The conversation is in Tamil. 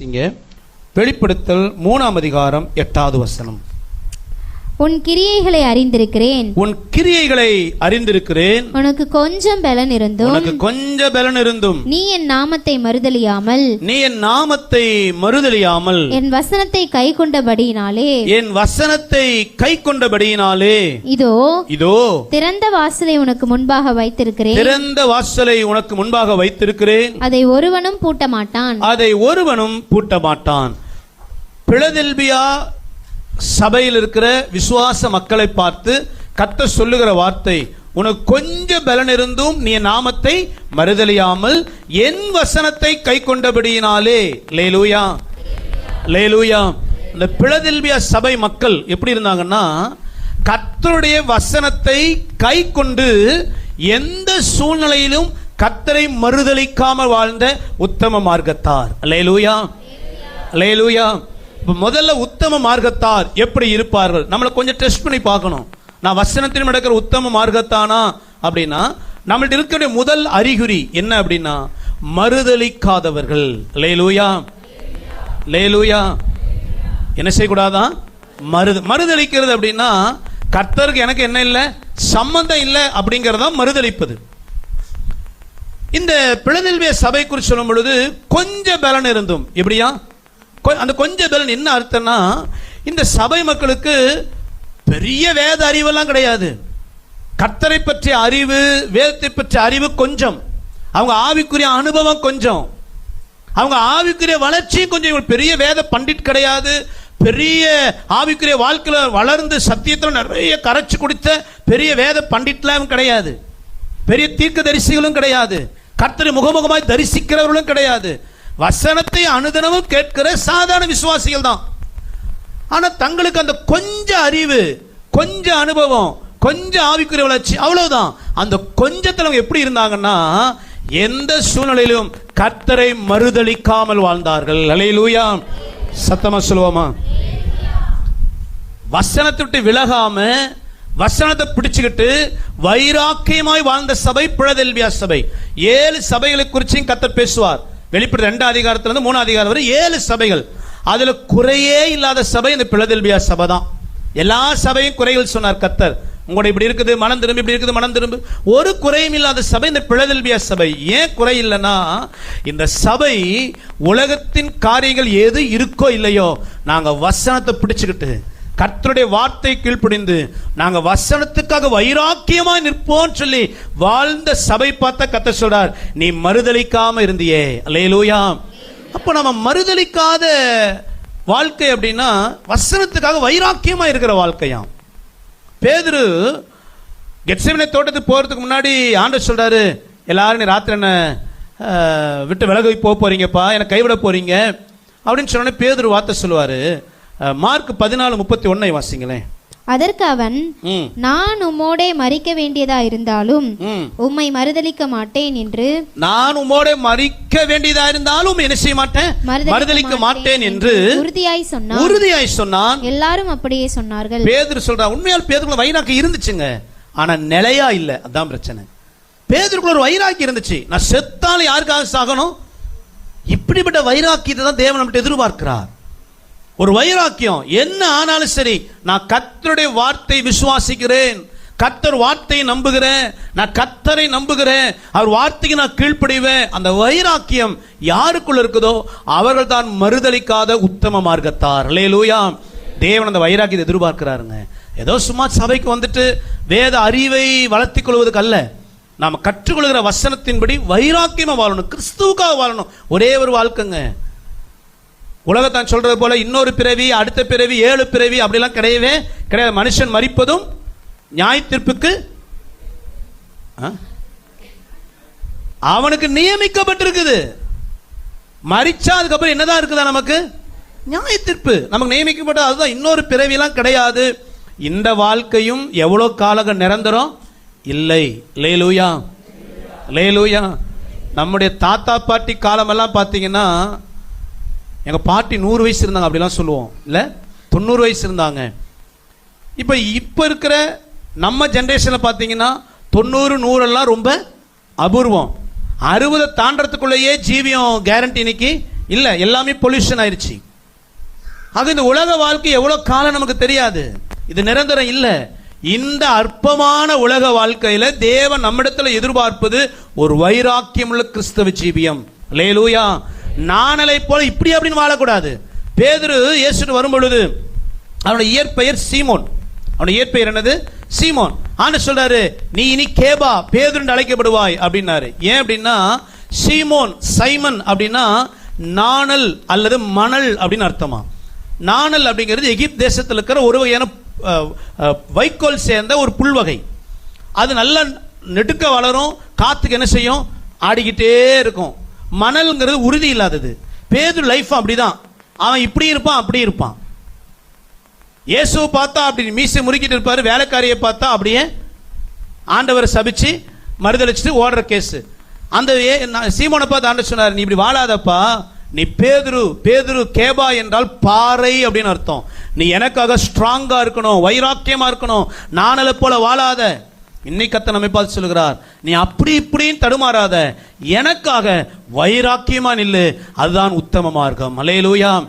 வாசிங்க. வெளிப்படுத்தல் மூணாம் அதிகாரம் எட்டாவது வசனம். உன் கிரியைகளை அறிந்திருக்கிறேன். உன் கிரியைகளை அறிந்திருக்கிறேன். உனக்கு கொஞ்சம் பலன் இருந்தும். உனக்கு கொஞ்ச பலன் இருந்தும். நீ என் நாமத்தை மறுதலியாமல். நீ என் நாமத்தை மறுதலியாமல். என் வசனத்தை கை கொண்டபடியினாலே என் வசனத்தை கை கொண்டபடியினாலே இதோ இதோ. திறந்த வாசலை உனக்கு முன்பாக வைத்திருக்கிறேன். திறந்த வாசலை உனக்கு முன்பாக வைத்திருக்கிறேன். அதை ஒருவனும் பூட்ட மாட்டான் அதை ஒருவனும் பூட்ட மாட்டான் பிளதெல்பியா சபையில் இருக்கிற விசுவாச மக்களை பார்த்து கத்த சொல்லுகிற வார்த்தை உனக்கு கொஞ்சம் பலன் இருந்தும் நீ நாமத்தை மறுதலியாமல் என் வசனத்தை கை கொண்டபடியினாலே. லேலூயா. லேலூயா. இந்த பிளதெல்பியா சபை மக்கள் எப்படி இருந்தாங்கன்னா கத்தருடைய வசனத்தை கை கொண்டு எந்த சூழ்நிலையிலும் கத்தரை மறுதளிக்காமல் வாழ்ந்த உத்தம மார்க்கத்தார். லேலூயா. லேலூயா. முதல்ல உத்தம மார்க்கத்தார் எப்படி இருப்பார்கள்? நம்மளை கொஞ்சம் டெஸ்ட் பண்ணி பார்க்கணும். நான் வசனத்திலும் நடக்கிற உத்தம மார்க்கத்தானா? அப்படின்னா நம்மள்ட்ட இருக்கிற முதல் அறிகுறி என்ன அப்படின்னா மறுதளிக்காதவர்கள் லேலூயா லேலூயா என்ன செய்யக்கூடாதான் மறுத மறுதளிக்கிறது அப்படின்னா கர்த்தருக்கு எனக்கு என்ன இல்லை? சம்பந்தம் இல்லை அப்படிங்கிறதா மறுதளிப்பது இந்த பிளநில்வே சபை குறித்து சொல்லும் பொழுது கொஞ்சம் பலன் இருந்தும். எப்படியா? அந்த கொஞ்சம் பலன் என்ன அர்த்தம்னா இந்த சபை மக்களுக்கு பெரிய வேத அறிவெல்லாம் கிடையாது. கர்த்தரை பற்றிய அறிவு வேதத்தை பற்றிய அறிவு கொஞ்சம். அவங்க ஆவிக்குரிய அனுபவம் கொஞ்சம். அவங்க ஆவிக்குரிய வளர்ச்சி கொஞ்சம். இவங்க பெரிய வேத பண்டிட் கிடையாது. பெரிய ஆவிக்குரிய வாழ்க்கையில் வளர்ந்து சத்தியத்தில் நிறைய கரைச்சி குடித்த பெரிய வேத பண்டிட்லாம் கிடையாது. பெரிய தீர்க்க தரிசிகளும் கிடையாது. கர்த்தரை முகமுகமாய் தரிசிக்கிறவர்களும் கிடையாது. வசனத்தை அனுதினமும் கேட்கிற சாதாரண விசுவாசிகள் தான். ஆனால் தங்களுக்கு அந்த கொஞ்சம் அறிவு கொஞ்சம் அனுபவம் கொஞ்சம் ஆவிக்குரிய வளர்ச்சி அவ்வளவுதான். அந்த கொஞ்சத்தில் அவங்க எப்படி இருந்தாங்கன்னா எந்த சூழ்நிலையிலும் கர்த்தரை மறுதளிக்காமல் வாழ்ந்தார்கள். அலையிலூயா சத்தமா சொல்லுவோமா? வசனத்தை விட்டு விலகாம வசனத்தை பிடிச்சுக்கிட்டு வைராக்கியமாய் வாழ்ந்த சபை பிழதெல்வியா சபை. ஏழு சபைகளை குறிச்சும் கத்தர் பேசுவார். வெளிப்பட ரெண்டாம் அதிகாரத்திலிருந்து மூணாம் அதிகாரம் வரை ஏழு சபைகள். அதில் குறையே இல்லாத சபை இந்த பிளதெல்பியா சபை தான். எல்லா சபையும் குறைகள் சொன்னார் கத்தர் உங்களோட இப்படி இருக்குது மனம் திரும்பி இப்படி இருக்குது மனம் திரும்பி. ஒரு குறையும் இல்லாத சபை இந்த பிளதெல்பியா சபை. ஏன் குறை இல்லைன்னா இந்த சபை உலகத்தின் காரியங்கள் எது இருக்கோ இல்லையோ நாங்கள் வசனத்தை பிடிச்சுக்கிட்டு கர்த்தருடைய வார்த்தை கீழ்ப்படிந்து நாங்கள் வசனத்துக்காக வைராக்கியமா நிற்போம் சொல்லி வாழ்ந்த சபை பார்த்த கத்த சொல்றார் நீ மறுதளிக்காம இருந்தியே. அல்லேலூயா. அப்போ நம்ம மறுதளிக்காத வாழ்க்கை அப்படின்னா வசனத்துக்காக வைராக்கியமா இருக்கிற வாழ்க்கையாம். பேதுரு கெட்செமனை தோட்டத்துக்கு போறதுக்கு முன்னாடி ஆண்டு சொல்றாரு எல்லாரும் நீ ராத்திரி என்ன விட்டு விலகி போக போறீங்கப்பா என்னை கைவிட போறீங்க. அப்படின்னு சொன்னோடனே பேதுரு வார்த்தை சொல்லுவாரு. மார்க் பதினாலு முப்பத்தி ஒன்னை வாசிங்களேன். அதற்கு அவன் நான் உம்மோடே மறிக்க வேண்டியதா இருந்தாலும் உம்மை மறுதலிக்க மாட்டேன் என்று நான் உம்மோட மறிக்க வேண்டியதா இருந்தாலும் என்ன செய்ய மாட்டேன்? மறுதலிக்க மாட்டேன் என்று உறுதியாய் சொன்னான். உறுதியாய் சொன்னான். எல்லாரும் அப்படியே சொன்னார்கள். பேதுரு சொல்றா உண்மையால் பேதுக்குள்ள வைராக்கி இருந்துச்சுங்க. ஆனா நிலையா இல்ல. அதான் பிரச்சனை. பேதுருக்குள்ள ஒரு வைராக்கி இருந்துச்சு. நான் செத்தாலும் யாருக்காக சாகணும்? இப்படிப்பட்ட வைராக்கியத்தை தான் தேவன் நம்மகிட்ட எதிர்பார்க்கிறார். ஒரு வைராக்கியம். என்ன ஆனாலும் சரி நான் கத்தருடைய வார்த்தை விசுவாசிக்கிறேன். கத்தர் வார்த்தையை நம்புகிறேன். நான் கத்தரை நம்புகிறேன். அவர் வார்த்தைக்கு நான் கீழ்ப்படிவேன். அந்த வைராக்கியம் யாருக்குள்ள இருக்குதோ அவர்கள் தான் மறுதலிக்காத உத்தம மார்க்கத்தார். லேலூயா தேவன் அந்த வைராக்கியத்தை எதிர்பார்க்கிறாருங்க. ஏதோ சும்மா சபைக்கு வந்துட்டு வேத அறிவை வளர்த்திக் கொள்வதுக்கு அல்ல நாம் கற்றுக்கொள்கிற வசனத்தின்படி வைராக்கியமாக வாழணும் கிறிஸ்துவுக்காக வாழணும். ஒரே ஒரு வாழ்க்கைங்க. உலகத்தான் சொல்றது போல இன்னொரு பிறவி அடுத்த பிறவி ஏழு பிறவி அப்படிலாம் கிடையவே கிடையாது. மனுஷன் மறிப்பதும் நியாய தீர்ப்புக்கு ஆ? அவனுக்கு நியமிக்கப்பட்டிருக்குது. மறிச்சா அதுக்கப்புறம் என்னதான் இருக்குதா நமக்கு? நியாய தீர்ப்பு. நமக்கு நியமிக்கப்பட்ட அதுதான். இன்னொரு பிறவிலாம் கிடையாது. இந்த வாழ்க்கையும் எவ்வளோ காலகம் நிரந்தரம்? இல்லை. லேலூயா. லேலூயா. நம்முடைய தாத்தா பாட்டி காலமெல்லாம் பார்த்தீங்கன்னா எங்கள் பாட்டி நூறு வயசு இருந்தாங்க அப்படிலாம் சொல்லுவோம். இல்லை? தொண்ணூறு வயசு இருந்தாங்க. இப்போ இப்போ இருக்கிற நம்ம ஜென்ரேஷனில் பார்த்தீங்கன்னா தொண்ணூறு நூறெல்லாம் ரொம்ப அபூர்வம். அறுபதை தாண்டறதுக்குள்ளேயே ஜீவியம் கேரண்டி இன்னைக்கு இல்லை. எல்லாமே பொல்யூஷன் ஆயிடுச்சு ஆக இந்த உலக வாழ்க்கை எவ்வளோ காலம் நமக்கு தெரியாது. இது நிரந்தரம் இல்லை. இந்த அற்பமான உலக வாழ்க்கையில தேவன் நம்மிடத்தில் எதிர்பார்ப்பது ஒரு வைராக்கியமுள்ள கிறிஸ்தவ ஜீவியம். லேலூயா நானலை போல இப்படி அப்படின்னு வாழக்கூடாது. பேதுரு இயேசுட்டு வரும் பொழுது அவனுடைய இயற்பெயர் சீமோன். அவனுடைய இயற்பெயர் என்னது? சீமோன். ஆண்டு சொல்றாரு நீ இனி கேபா பேதுரு அழைக்கப்படுவாய் அப்படின்னாரு. ஏன் அப்படின்னா சீமோன் சைமன் அப்படின்னா நாணல் அல்லது மணல் அப்படின்னு அர்த்தமா? நாணல் அப்படிங்கிறது எகிப்து தேசத்தில் இருக்கிற ஒரு வகையான வைக்கோல் சேர்ந்த ஒரு புல்வகை. அது நல்ல நெடுக்க வளரும் காத்துக்கு என்ன செய்யும்? ஆடிக்கிட்டே இருக்கும். மணல்ங்கிறது உறுதி இல்லாதது. பேது லைஃப் அப்படிதான். அவன் இப்படி இருப்பான் அப்படி இருப்பான். இயேசு பார்த்தா அப்படி மீசை முறுக்கிட்டு இருப்பாரு வேலைக்காரியை பார்த்தா அப்படியே ஆண்டவரை சபிச்சு மறுதளிச்சுட்டு ஓடுற கேஸ் அந்த ஏ- தாண்ட சீமோனை பார்த்து சொன்னார் நீ இப்படி வாழாதப்பா. நீ பேதுரு பேதுரு கேபா என்றால் பாறை அப்படின்னு அர்த்தம். நீ எனக்காக ஸ்ட்ராங்கா இருக்கணும் வைராக்கியமா இருக்கணும். நானலை போல வாழாத. இன்னைக்கு கத்த நம்மை பார்த்து சொல்கிறார் நீ அப்படி இப்படின்னு தடுமாறாத. எனக்காக வைராக்கியமா நில்லு. அதுதான் உத்தம மார்க்கம். மலையிலூயாம்